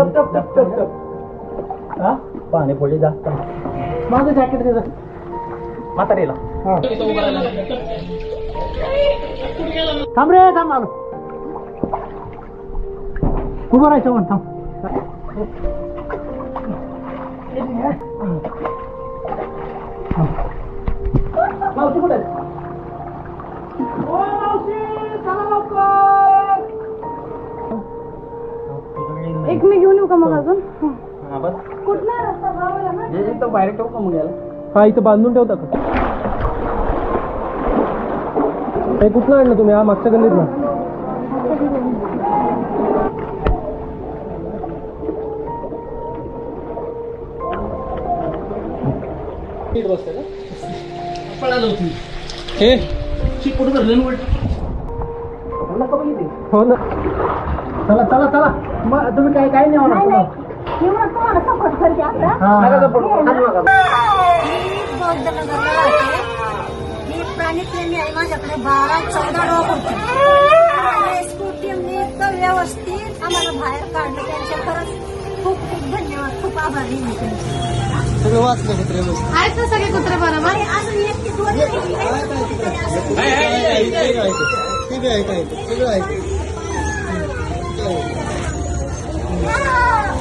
टप टप टप टप टप हा? पाणी पोळी जास्त. माझं जॅकेट त्याचं म्हातारीला. थांब रे थांब आलो. उभं राहायचं पण थांब. मावशी एक मी घेऊन येऊ का मग अजून? हा. बस. कुठला रस्ता गावाला ना? जे इथं बाहेर ठेवू का मग याला? हा इथं बांधून ठेवता का? हे कुठलं आणलं तुम्ही? हा मागच्या गल्लीत ना हे हो ना. चला चला चला. मग तुम्ही काय काय नाही होणार नाही तुम्हाला? नाही. एवढं तुम्हाला सपोर्ट करते आता हा. नका पडू, खाली नका. मी बौद्ध नगरला राहते. मी प्राणीप्रेमी आहे. माझ्याकडे बारा चौदा डॉग होते. इतकं व्यवस्थित आम्हाला बाहेर काढलं त्यांच्या खरंच खूप खूप धन्यवाद. खूप आभारी आहे मी त्यांचे. सगळं वाचलं कुत्रे आहेत ना सगळे कुत्रे बरोबर? आणि अजून एक ती दोन ठीक आहे काय सगळं आहे